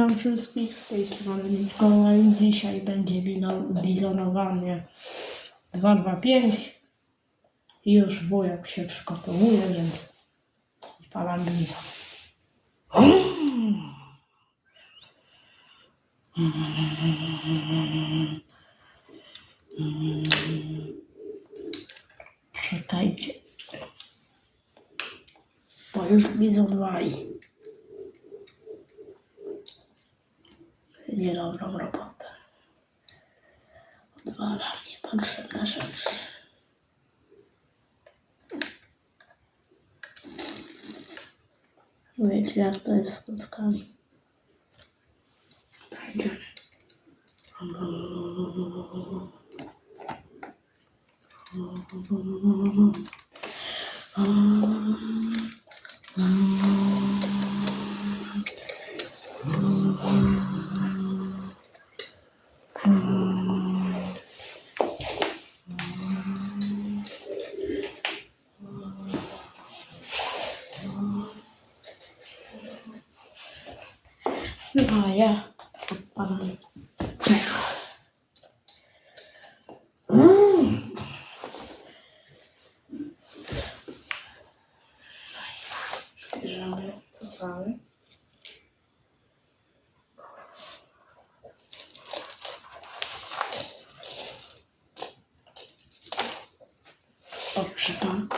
Witam wszystkich z tej strony Mikołaj. Dzisiaj będzie bizonowanie 225. I Już wujek się przygotowuje, więc palam bizon. Czekajcie. Bo już bizon. Niedobrą robotę. Odwala niepotrzebne rzeczy. Wiecie jak to jest z kockami. A ja odpalam tego. Mm. Bierzemy to cały. Potrzebam,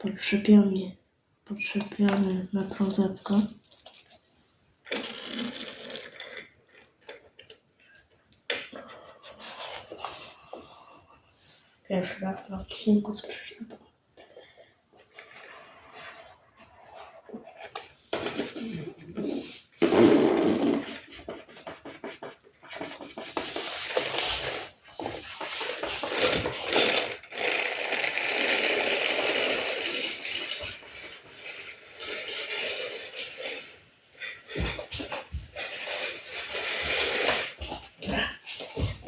potrzepiamy, potrzepiamy na klozetkę. É, Prefiro gastar aqui pro shampoo.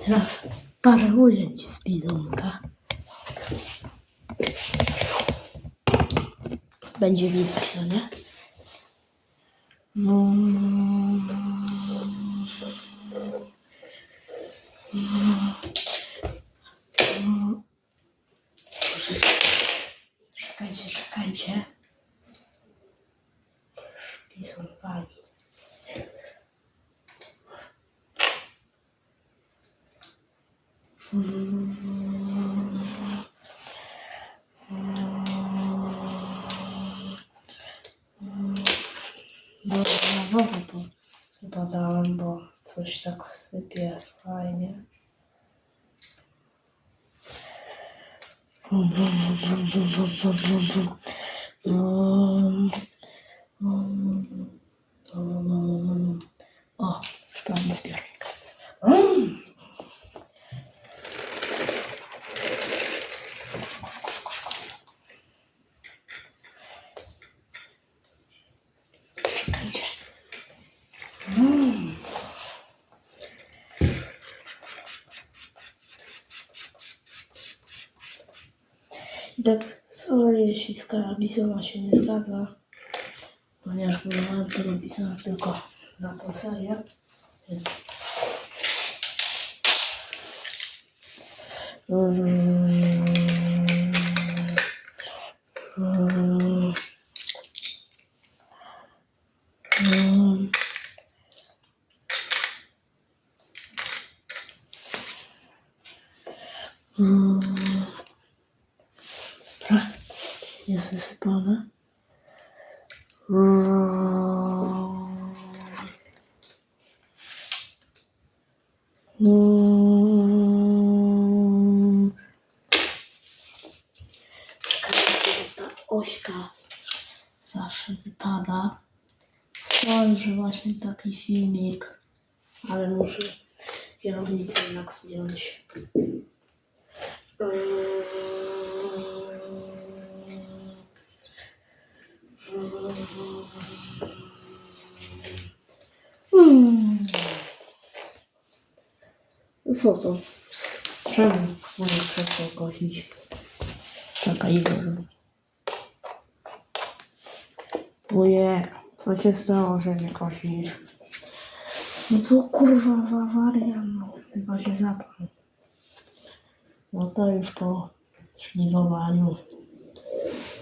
Nossa. Parę ujęć z bizonka. Będzie widać, no nie? No. Czekajcie, czekajcie. Bizon wali. Dobrze, nawozu bo chyba dałem, bo coś tak sypie fajnie. O, szklany zbiornik. Mm. Czekajcie. Mm. I tak, sorry, jeśli skala Bisona się nie zgadza, ponieważ tego Bisona tylko na tą serię. Więc... Mm. Mm. Mm. Mm. Dobra, jest wysypane. Ta ośka zawsze wypada. Stoi, że właśnie taki silnik, ale muszę kierownicę jednak zdjąć. Hmm. Co to? Czemu moje krzesło kosić? Czekaj, Igor. Wujek, co się stało, że nie kosisz? No co kurwa w awaria, no chyba się zapnął. No to już po śliwowaniu.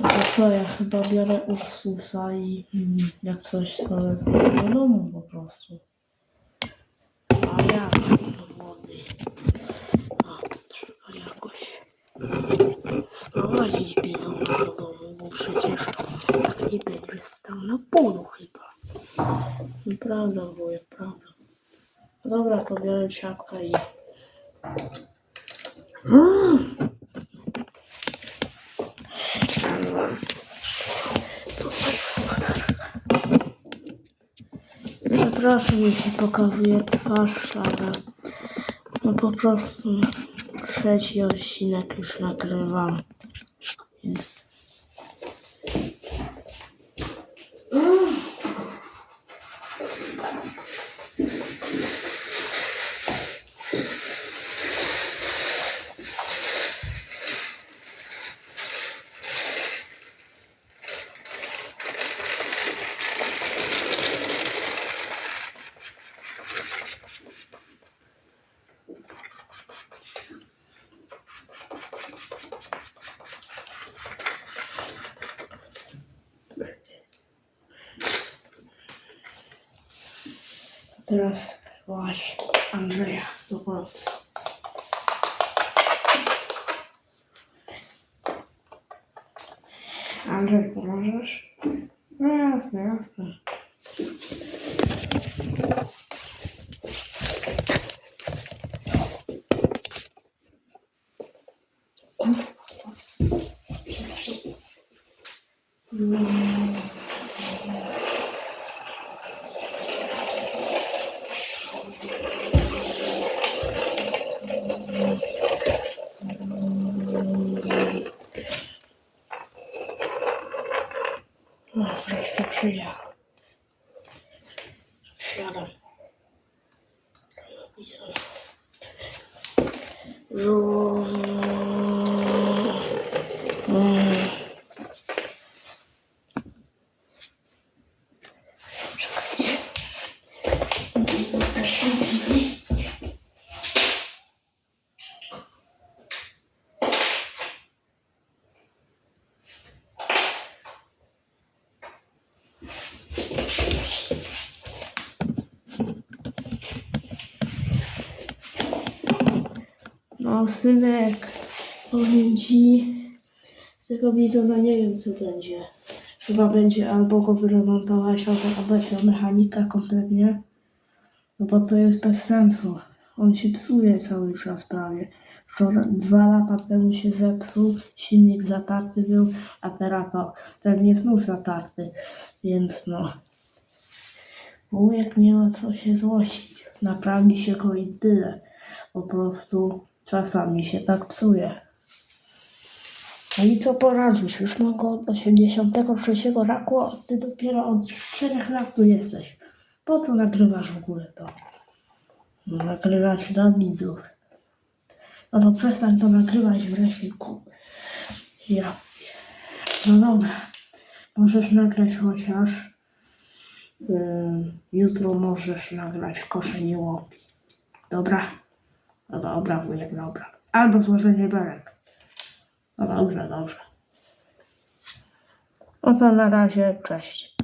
No to co, ja chyba biorę Ursusa i mm, jak coś to wezmę do domu po prostu. Jakoś sprowadzić bizona do domu, bo przecież tak nie będzie stał na polu chyba. Prawda, wujek, prawda. Dobra, to biorę siatkę i... Mm. Przepraszam, jeśli pokazuję twarz, ale no po prostu trzeci odcinek już nagrywam. Więc... teraz właśnie Andrzeja do pracy. Andrzej, pomożesz? No jasne, jasne. Ruh. No, synek, powiem ci, z tego bizona nie wiem, co będzie. Chyba będzie albo go wyremontować, albo oddać do mechanika kompletnie. No bo to jest bez sensu. On się psuje cały czas prawie. Wczoraj, dwa lata temu się zepsuł, silnik zatarty był, a teraz to pewnie znów zatarty. Więc no. Wujek nie ma co się złościć. Naprawi się go i tyle. Po prostu czasami się tak psuje. No i co poradzisz? Już mogę od 83 roku, a ty dopiero od 4 lat tu jesteś. Po co nagrywasz w ogóle to? No, nagrywać dla widzów. No to przestań to nagrywać wreszcie, ku... Ja. No dobra. Możesz nagrać chociaż. Ym, jutro możesz nagrać koszenie łopi. Dobra? No dobra, wujek, dobra. Albo złożenie belek. No dobrze, dobrze. No to na razie, cześć.